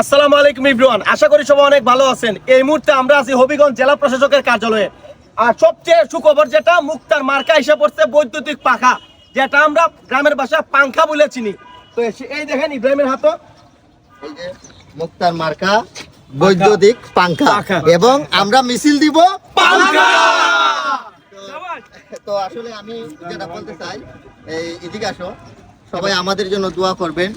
আসসালামু আলাইকুম ইব্রুয়ান। আশা করি সবাই অনেক ভালো আছেন। এই মুহূর্তে আমরা আছি হবিগঞ্জ জেলা প্রশাসকের কার্যালয়ে। আর সবচেয়ে সুখবর যেটা মুক্তার মার্কা এসে পড়ছে বৈদ্যুতিক পাখা যেটা আমরা গ্রামের ভাষায় পাংখা বলে চিনি। তো এই দেখেন ইব্রাহিমের হাতে মুক্তার মার্কা বৈদ্যুতিক পাখা। এবং আমরা মিছিল দিব পাংখা! তো আসলে আমি যেটা বলতে চাই এই এদিকে আসো সবাই আমাদের জন্য দোয়া করবেন।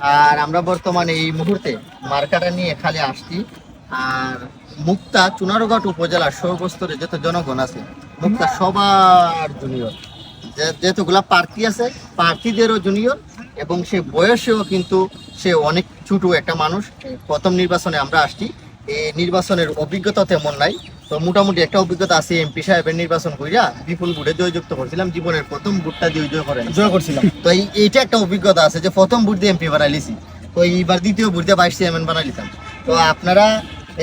আর আমরা বর্তমানে এই মুহূর্তে মার্কাটা নিয়ে খালি আসছি। আর মুক্তা চুনারঘাট উপজেলার সর্বস্তরে যত জনগণ আছে, মুক্তা সবার জুনিয়র যে- যতগুলা প্রার্থী আছে, প্রার্থীদেরও জুনিয়র এবং সে বয়সেও কিন্তু সে অনেক ছোট একটা মানুষ। প্রথম নির্বাচনে আমরা আসছি। এই নির্বাচনের অভিজ্ঞতা তেমন নাই। তো মোটামুটি একটা অভিজ্ঞতা আছে এমপি সাহেবের নির্বাচন কইরা বিপুল ভোটে জয়যুক্ত করছিলাম জীবনের প্রথম ভোটটা দিয়ে জয় করেন। জয় করছিলাম। তো এইটা একটা অভিজ্ঞতা আছে যে প্রথম ভোট দিয়ে এমপি বানাইলিছি। তো এইবার দ্বিতীয় ভোট দিয়ে বাইশ চেয়ারম্যান বানাইলিতাম তো আপনারা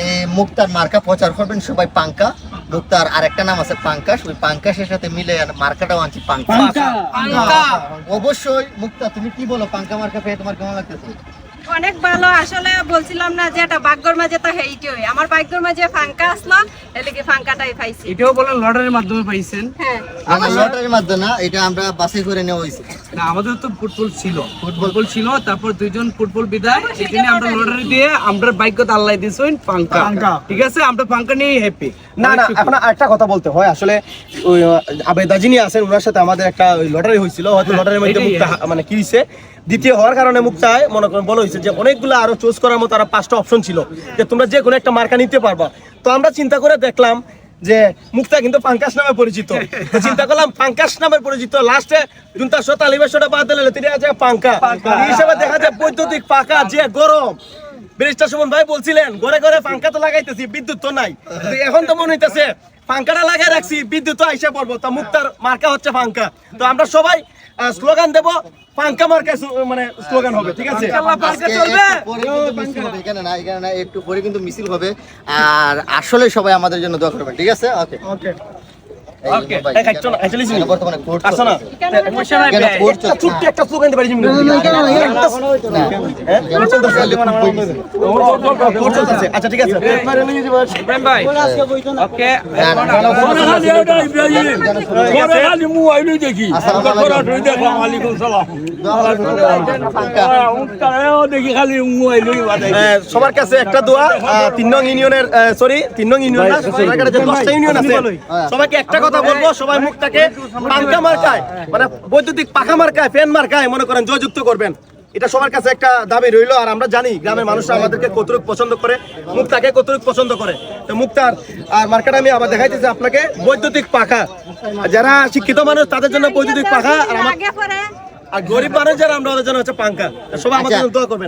এই মুক্তার মার্কা প্রচার করবেন সবাই পাঙ্কা। মুক্তার আরেকটা নাম আছে পাঙ্কাশ। ওই পাঙ্কাশের সাথে মিলে মার্কাটাও আনছি পাঙ্কা। অবশ্যই মুক্তা তুমি কি বলো পাঙ্কা মার্কা পেয়ে তোমার কেমন লাগতেছে? অনেক ভালো। আসলে বলছিলাম না যে এটা ভাগ্যর মাঝে তো হেইটই আমার ভাগ্যর মাঝে ফাঙ্কা আসলো এদিকে ফাঙ্কাটাই পাইছি। এটাও বলেন লটারির মাধ্যমে পাইছেন। হ্যাঁ। আমার লটারির মাধ্যমে না এটা আমরা বাসে করে নেওয়া হয়েছে। না আমাদের তো ফুটবল ছিল। ফুটবল। ছিল তারপর দুইজন ফুটবল বিদায়। এখানে আমরা লটারি দিয়ে আমরা বাইকত আল্লাহ দিয়েছেন পাঙ্কা। ঠিক আছে? আমরা পাঙ্কা নিয়ে হ্যাপি না না এখন একটা কথা বলতে হয়। আসলে আবেদা যিনি আছেন ওনার সাথে আমাদের একটা লটারি হয়েছিল। হয়তো লটারির মধ্যে মানে কি হয়েছে? দ্বিতীয় হওয়ার কারণে মুক্তায় মনে করেন বলা হয়েছে যে অনেকগুলো আরও চুজ করার মতো আরও পাঁচটা অপশন ছিল। যে তোমরা যে কোনো একটা মার্কা নিতে পারবা। তো আমরা চিন্তা করে দেখলাম যে মুক্তা কিন্তু পাঙ্কাস নামে পরিচিত। চিন্তা করলাম পাঙ্কাস নামে পরিচিত। লাস্টে জুনতা তার আলিবাসটা বাদ দিলে তিনি আছে পাঙ্কা। এই হিসেবে দেখা যায় বৈদ্যুতিক পাকা যে গরম। ব্যারিস্টার সুমন ভাই বলছিলেন ঘরে ঘরে পাঙ্খা তো লাগাইতেছি বিদ্যুৎ তো নাই। এখন তো মনে হইতেছে পাঙ্খাটা লাগাই রাখছি বিদ্যুৎ তো আইসা পড়ব। তা মুক্তার মার্কা হচ্ছে পাঙ্খা তো আমরা সবাই স্লোগান দেব মার্কা মানে স্লোগান হবে ঠিক আছে? একটু পরে কিন্তু মিছিল হবে, এখানে না, এখানে না, একটু পরে কিন্তু মিছিল হবে। আর আসলে সবাই আমাদের জন্য দোয়া করবেন ঠিক আছে? ওকে ওকে আচ্ছা ঠিক আছে। এখন না, আমরা- হ্যাঁ, সবার কাছে একটা দোয়া। তিন নং ইউনিয়নের সরি তিন নং ইউনিয়ন সবাইকে একটা কথা বলব সবাই মুখটাকে পাঙ্কা মার্কায় মানে বৈদ্যুতিক পাখা মার্কায় ফ্যান মার্কায় মনে করেন জয়যুক্ত করবেন। এটা সবার কাছে একটা দাবি রইল আর আমরা জানি গ্রামের মানুষরা আমাদেরকে কতটুক পছন্দ করে মুক্তাকে কতটুক পছন্দ করে। তো মুক্তার আর মার্কাটা আমি আবার দেখাইতেছি আপনাকে বৈদ্যুতিক পাখা। যারা শিক্ষিত মানুষ তাদের জন্য বৈদ্যুতিক পাখা আর আমার আর গরিব মানুষ যারা আমরা ওদের জন্য হচ্ছে পাঙ্কা সবাই আমাদের জন্য দোয়া করবেন।